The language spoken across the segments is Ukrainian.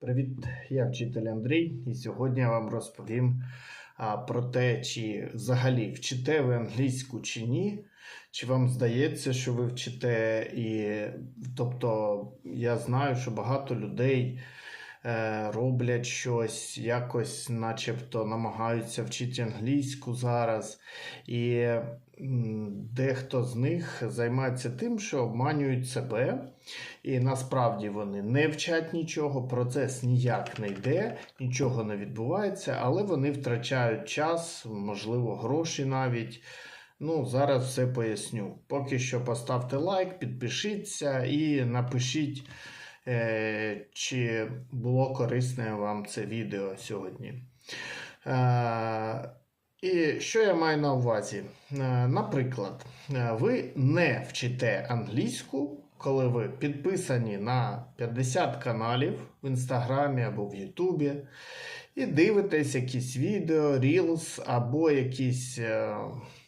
Привіт, я вчитель Андрій, і сьогодні я вам розповім а, про те, чи взагалі вчите ви англійську чи ні. Чи вам здається, що ви вчите, і тобто я знаю, що багато людей роблять щось, якось, начебто, намагаються вчити англійську зараз. І дехто з них займається тим, що обманюють себе. І насправді вони не вчать нічого, процес ніяк не йде, нічого не відбувається, але вони втрачають час, можливо, гроші навіть. Ну, зараз все поясню. Поки що поставте лайк, підпишіться і напишіть, е, чи було корисне вам це відео сьогодні. Е, і що я маю на увазі? Е, Наприклад, е, ви не вчите англійську, коли ви підписані на 50 каналів в інстаграмі або в Ютубі, і дивитесь якісь відео, Reels або якісь.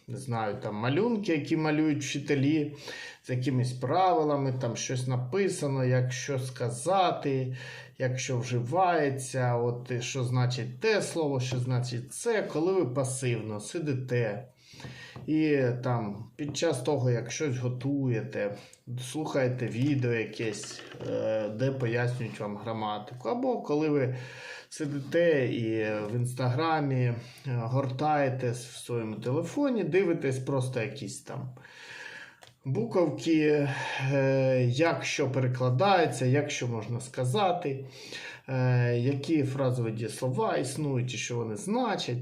Не знаю, там малюнки, які малюють вчителі з якимись правилами, там щось написано, як що сказати, як що вживається, от що значить те слово, що значить це, коли ви пасивно сидите. І там під час того, як щось готуєте, слухаєте відео якесь, е, де пояснюють вам граматику, або коли ви сидите і в інстаграмі е, гортаєте в своєму телефоні, дивитесь просто якісь там буковки, е, як що перекладається, як що можна сказати, які фразові дієслова існують і що вони значать.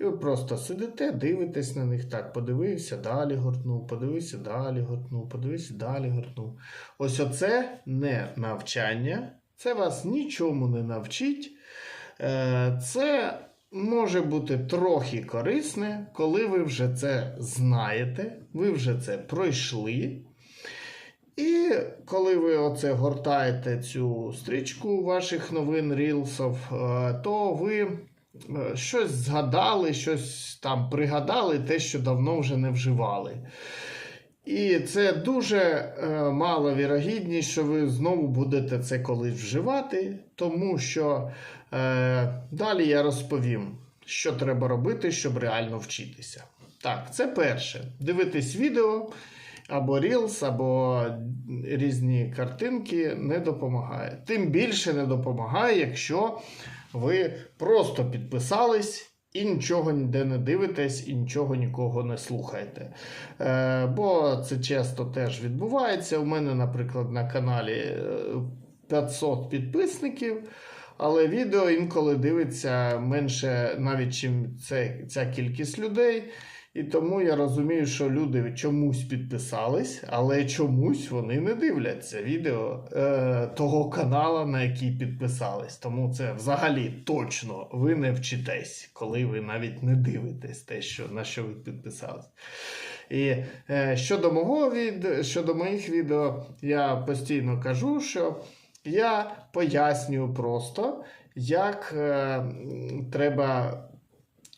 І ви просто сидите, дивитесь на них так, подивився, далі гортнув, подивився, далі гортнув, подивився, далі гортнув. Ось оце не навчання, це вас нічому не навчить. Е, Це може бути трохи корисне, коли ви вже це знаєте, ви вже це пройшли. І коли ви оце гортаєте цю стрічку ваших новин рілсів, е, то ви е, щось згадали, щось там пригадали, те, що давно вже не вживали. І це дуже е, мало вірогідність, що ви знову будете це колись вживати, тому що е, далі я розповім, що треба робити, щоб реально вчитися. Так, це перше. Дивитись відео або Reels, або різні картинки не допомагає. Тим більше не допомагає, якщо ви просто підписались. І нічого ніде не дивитесь, і нічого нікого не слухаєте. Е, бо це часто теж відбувається. У мене, наприклад, на каналі е, 500 підписників, але відео інколи дивиться менше, навіть чим це, ця кількість людей. І тому я розумію, що люди чомусь підписались, але чомусь вони не дивляться відео е, того канала, на який підписались. Тому це взагалі точно ви не вчитесь, коли ви навіть не дивитесь те, що, на що ви підписались. І е, щодо мого від, щодо моїх відео, я постійно кажу, що я пояснюю просто, як е, треба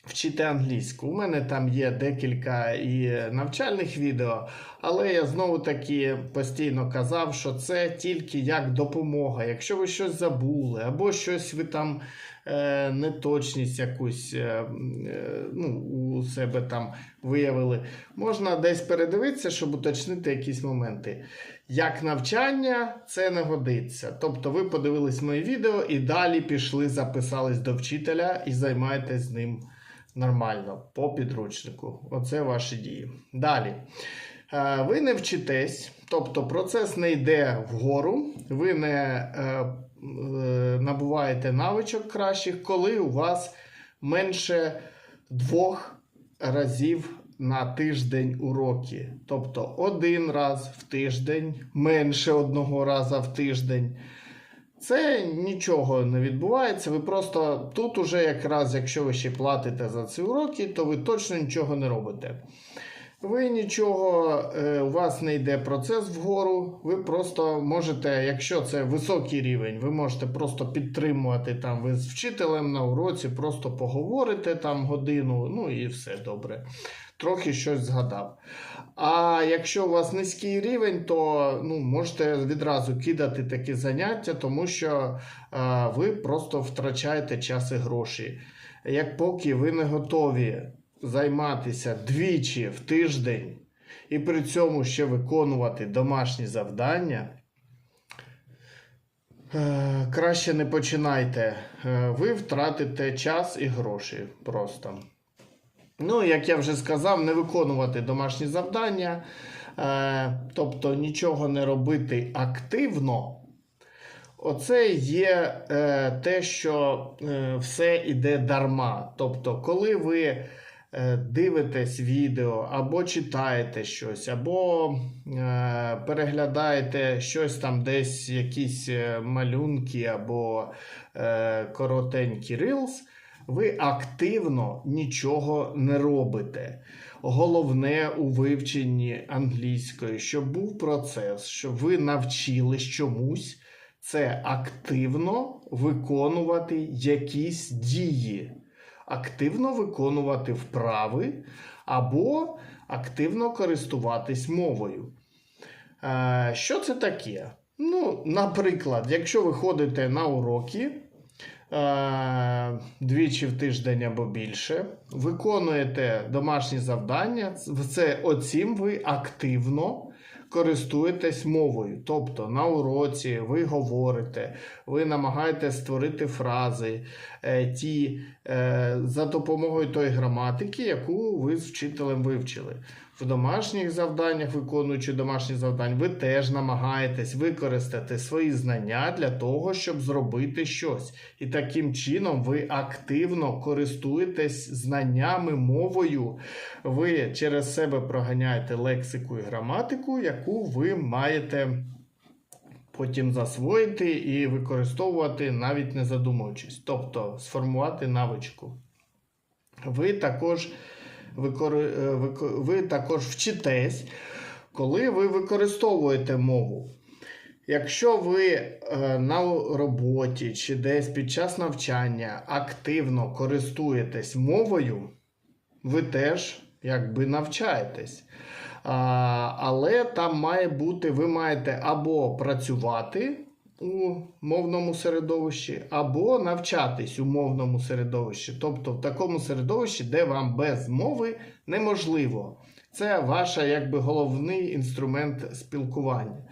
вчити англійську. У мене там є декілька і навчальних відео, але я знову таки постійно казав, що це тільки як допомога. Якщо ви щось забули, або щось ви там е, неточність якусь е, е, ну, у себе там виявили, можна десь передивитися, щоб уточнити якісь моменти. Як навчання це не годиться. Тобто ви подивились моє відео і далі пішли, записались до вчителя і займаєтесь з ним нормально по підручнику. Оце ваші дії. Далі. Е, Ви не вчитесь, тобто процес не йде вгору, ви не е, е, набуваєте навичок кращих, коли у вас менше двох разів на тиждень уроки. Тобто один раз в тиждень, менше одного раза в тиждень. Це нічого не відбувається. Ви просто тут уже якраз, якщо ви ще платите за ці уроки, то ви точно нічого не робите. Ви нічого, е, у вас не йде процес вгору. Ви просто можете, якщо це високий рівень, ви можете просто підтримувати там ви з вчителем на уроці, просто поговорите там годину, ну і все добре. Трохи щось згадав. А якщо у вас низький рівень, то ну, можете відразу кидати такі заняття, тому що е, ви просто втрачаєте час і гроші. Як поки ви не готові займатися двічі в тиждень і при цьому ще виконувати домашні завдання, е, краще не починайте. Е, Ви втратите час і гроші просто. Ну, як я вже сказав, не виконувати домашні завдання, е, тобто нічого не робити активно. Оце є те, що все йде дарма. Тобто, коли ви дивитесь відео або читаєте щось, або е, переглядаєте щось там, десь якісь е, малюнки або е, коротенькі reels, ви активно нічого не робите. Головне у вивченні англійської, щоб був процес, щоб ви навчились чомусь це активно виконувати якісь дії, активно виконувати вправи або активно користуватись мовою. Е, Що це таке? Ну, наприклад, якщо ви ходите на уроки е, двічі в тиждень або більше, виконуєте домашні завдання, це оцім ви активно користуєтесь мовою. Тобто на уроці ви говорите, ви намагаєтесь створити фрази е, ті, е, за допомогою тої граматики, яку ви з вчителем вивчили. В домашніх завданнях, виконуючи домашні завдання, ви теж намагаєтесь використати свої знання для того, щоб зробити щось. І таким чином ви активно користуєтесь знаннями мовою. Ви через себе проганяєте лексику і граматику, яку ви маєте потім засвоїти і використовувати, навіть не задумуючись, тобто сформувати навичку. Ви також, ви також вчитесь, коли ви використовуєте мову. Якщо ви е, на роботі чи десь під час навчання активно користуєтесь мовою, ви теж якби навчаєтесь. Але там має бути, ви маєте або працювати у мовному середовищі, або навчатись у мовному середовищі. Тобто в такому середовищі, де вам без мови неможливо. Це ваш якби головний інструмент спілкування.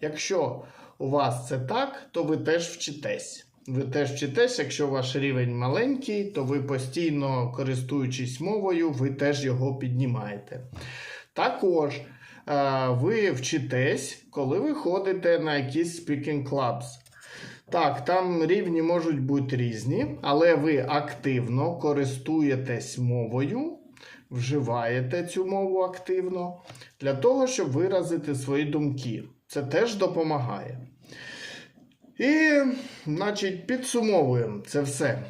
Якщо у вас це так, то ви теж вчитесь. Ви теж вчитесь, якщо ваш рівень маленький, то ви постійно користуючись мовою, ви теж його піднімаєте. Також ви вчитесь, коли ви ходите на якісь speaking clubs. Так, там рівні можуть бути різні, але ви активно користуєтесь мовою, вживаєте цю мову активно для того, щоб виразити свої думки. Це теж допомагає. І, значить, підсумовуємо це все.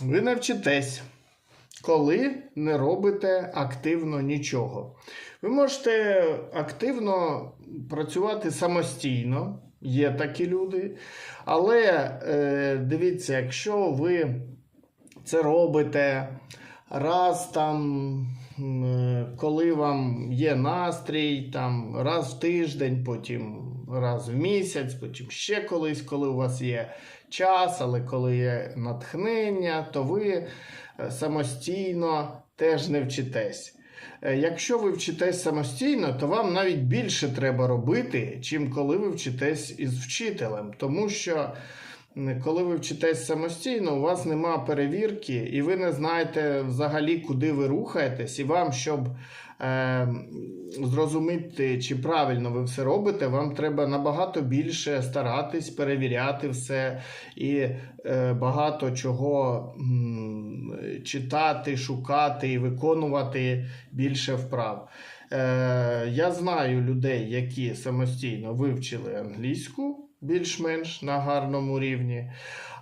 Ви навчитесь, коли не робите активно нічого. Ви можете активно працювати самостійно, є такі люди. Але е, дивіться, якщо ви це робите раз там, е, коли вам є настрій, там раз в тиждень, потім раз в місяць, потім ще колись, коли у вас є час, але коли є натхнення, то ви самостійно теж не вчитесь. Е, Якщо ви вчитесь самостійно, то вам навіть більше треба робити, чим коли ви вчитесь із вчителем. Тому що коли ви вчитесь самостійно, у вас нема перевірки, і ви не знаєте взагалі, куди ви рухаєтесь, і вам, щоб е, зрозуміти, чи правильно ви все робите, вам треба набагато більше старатись, перевіряти все і е, багато чого читати, шукати і виконувати більше вправ. Е, я знаю людей, які самостійно вивчили англійську, більш-менш на гарному рівні.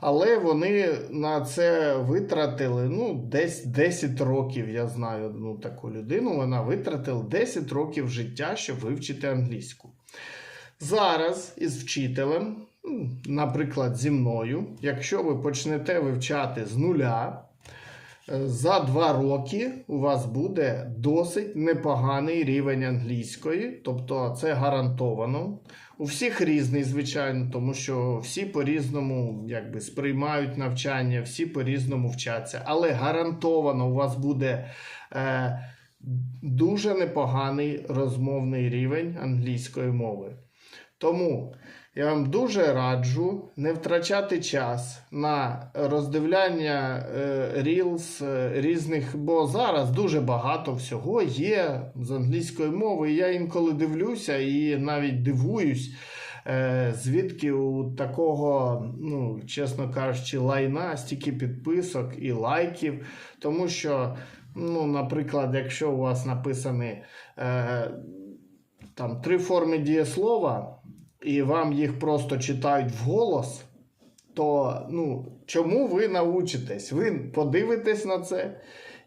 Але вони на це витратили ну, десь 10 років. Я знаю одну таку людину. Вона витратила 10 років життя, щоб вивчити англійську. Зараз із вчителем, наприклад, зі мною, якщо ви почнете вивчати з нуля, за два роки у вас буде досить непоганий рівень англійської, тобто це гарантовано. У всіх різний, звичайно, тому що всі по-різному якби, сприймають навчання, всі по-різному вчаться. Але гарантовано у вас буде е, дуже непоганий розмовний рівень англійської мови. Тому я вам дуже раджу не втрачати час на роздивляння е, Reels е, різних, бо зараз дуже багато всього є з англійської мови. Я інколи дивлюся і навіть дивуюсь, е, звідки у такого, ну, чесно кажучи, лайна стільки підписок і лайків. Тому що, ну, наприклад, якщо у вас написані е, там три форми дієслова, і вам їх просто читають вголос, то ну, чому ви научитесь? Ви подивитесь на це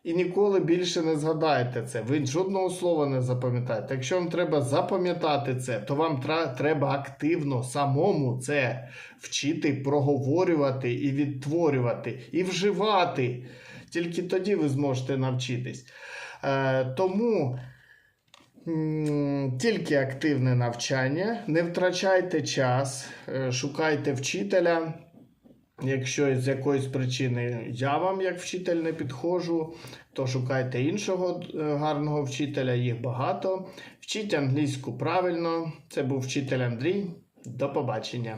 і ніколи більше не згадаєте це. Ви жодного слова не запам'ятаєте. Якщо вам треба запам'ятати це, то вам треба активно самому це вчити, проговорювати і відтворювати, і вживати. Тільки тоді ви зможете навчитись. Е, тому. Тільки активне навчання, не втрачайте час, е, шукайте вчителя. Якщо з якоїсь причини я вам як вчитель не підходжу, то шукайте іншого е, гарного вчителя, їх багато. Вчіть англійську правильно. Це був вчитель Андрій. До побачення.